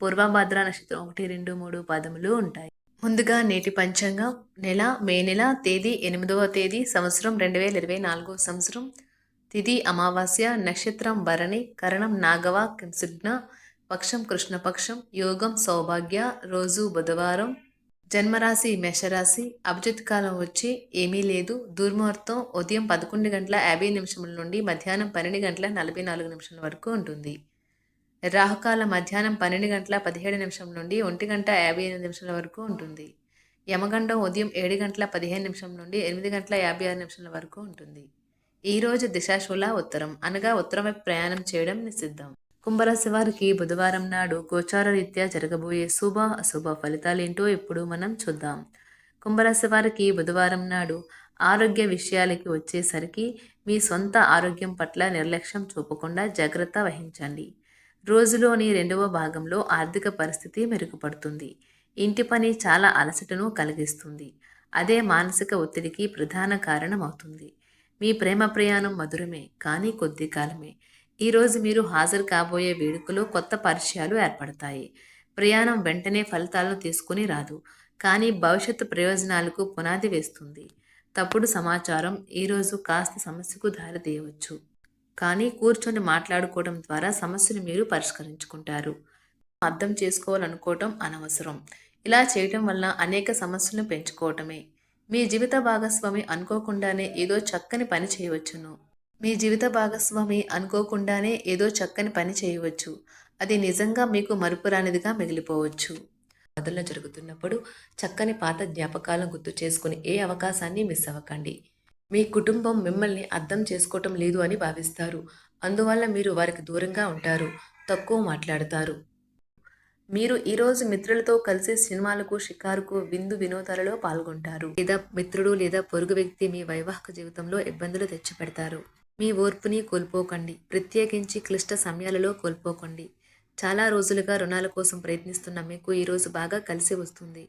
పూర్వభద్ర నక్షత్రం ఒకటి రెండు మూడు పదములు ఉంటాయి. ముందుగా నేటి పంచాంగం. నెల మే నెల తేదీ ఎనిమిదవ తేదీ సంవత్సరం రెండు వేల ఇరవై నాలుగో సంవత్సరం. తిథి అమావాస్య నక్షత్రం భరణి కరణం నాగవ కింసుగ్న పక్షం కృష్ణపక్షం యోగం సౌభాగ్య రోజు బుధవారం. జన్మరాశి మేషరాశి అభిజిత్ కాలం వచ్చి ఏమీ లేదు. దుర్ముహూర్తం ఉదయం పదకొండు గంటల యాభై నిమిషముల నుండి మధ్యాహ్నం పన్నెండు గంటల నలభై నాలుగు నిమిషాల వరకు ఉంటుంది. రాహుకాల మధ్యాహ్నం పన్నెండు గంటల పదిహేడు నిమిషం నుండి ఒంటి గంట యాభై ఎనిమిది నిమిషాల వరకు ఉంటుంది. యమగండం ఉదయం ఏడు గంటల పదిహేను నిమిషం నుండి ఎనిమిది గంటల యాభై ఆరు నిమిషాల వరకు ఉంటుంది. ఈరోజు దిశాశూల ఉత్తరం. అనగా ఉత్తరం వైపు ప్రయాణం చేయడం నిషిద్ధం. కుంభరాశి వారికి బుధవారం నాడు గోచార రీత్యా జరగబోయే శుభ అశుభ ఫలితాలేంటో ఇప్పుడు మనం చూద్దాం. కుంభరాశి వారికి బుధవారం నాడు ఆరోగ్య విషయాలకి వచ్చేసరికి మీ సొంత ఆరోగ్యం పట్ల నిర్లక్ష్యం చూపకుండా జాగ్రత్త వహించండి. రోజులోని రెండవ భాగంలో ఆర్థిక పరిస్థితి మెరుగుపడుతుంది. ఇంటి పని చాలా అలసటను కలిగిస్తుంది. అదే మానసిక ఒత్తిడికి ప్రధాన కారణం అవుతుంది మీ ప్రేమ ప్రయాణం మధురమే కానీ కొద్ది కాలమే. ఈరోజు మీరు హాజరు కాబోయే వేడుకలో కొత్త పరిచయాలు ఏర్పడతాయి. ప్రయాణం వెంటనే ఫలితాలను తీసుకుని రాదు కానీ భవిష్యత్తు ప్రయోజనాలకు పునాది వేస్తుంది. తప్పుడు సమాచారం ఈరోజు కాస్త సమస్యకు దారితీయవచ్చు కానీ కూర్చొని మాట్లాడుకోవడం ద్వారా సమస్యను మీరు పరిష్కరించుకుంటారు. అర్థం చేసుకోవాలనుకోవటం అనవసరం. ఇలా చేయటం వల్ల అనేక సమస్యలను పెంచుకోవటమే. మీ జీవిత భాగస్వామి అనుకోకుండానే ఏదో చక్కని పని చేయవచ్చును. మీ జీవిత భాగస్వామి అనుకోకుండానే ఏదో చక్కని పని చేయవచ్చు. అది నిజంగా మీకు మరుపురానిదిగా మిగిలిపోవచ్చు. కథల్లో జరుగుతున్నప్పుడు చక్కని పాత జ్ఞాపకాలను గుర్తు చేసుకుని ఏ అవకాశాన్ని మిస్ అవ్వకండి. మీ కుటుంబం మిమ్మల్ని అర్థం చేసుకోవటం లేదు అని భావిస్తారు. అందువల్ల మీరు వారికి దూరంగా ఉంటారు తక్కువ మాట్లాడతారు. మీరు ఈరోజు మిత్రులతో కలిసి సినిమాలకు షికారుకు విందు వినోదాలలో పాల్గొంటారు. లేదా మిత్రుడు లేదా పొరుగు వ్యక్తి మీ వైవాహిక జీవితంలో ఇబ్బందులు తెచ్చిపెడతారు. మీ ఓర్పుని కోల్పోకండి. ప్రత్యేకించి క్లిష్ట సమయాలలో కోల్పోకండి. చాలా రోజులుగా రుణాల కోసం ప్రయత్నిస్తున్న మీకు ఈరోజు బాగా కలిసి వస్తుంది.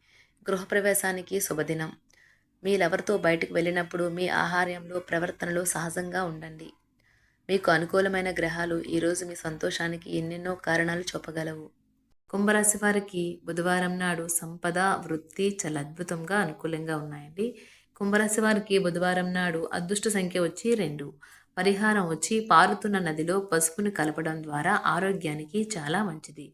గృహప్రవేశానికి శుభదినం. మీరెవరితో బయటకు వెళ్ళినప్పుడు మీ ఆహార్యంలో ప్రవర్తనలో సహజంగా ఉండండి. మీకు అనుకూలమైన గ్రహాలు ఈరోజు మీ సంతోషానికి ఎన్నెన్నో కారణాలు చూపగలవు. కుంభరాశి వారికి బుధవారం నాడు సంపద వృత్తి చాలా అద్భుతంగా అనుకూలంగా ఉన్నాయండి. కుంభరాశి వారికి బుధవారం నాడు అదృష్ట సంఖ్య వచ్చి రెండు. పరిహారం వచ్చి పారుతున్న నదిలో పసుపును కలపడం ద్వారా ఆరోగ్యానికి చాలా మంచిది.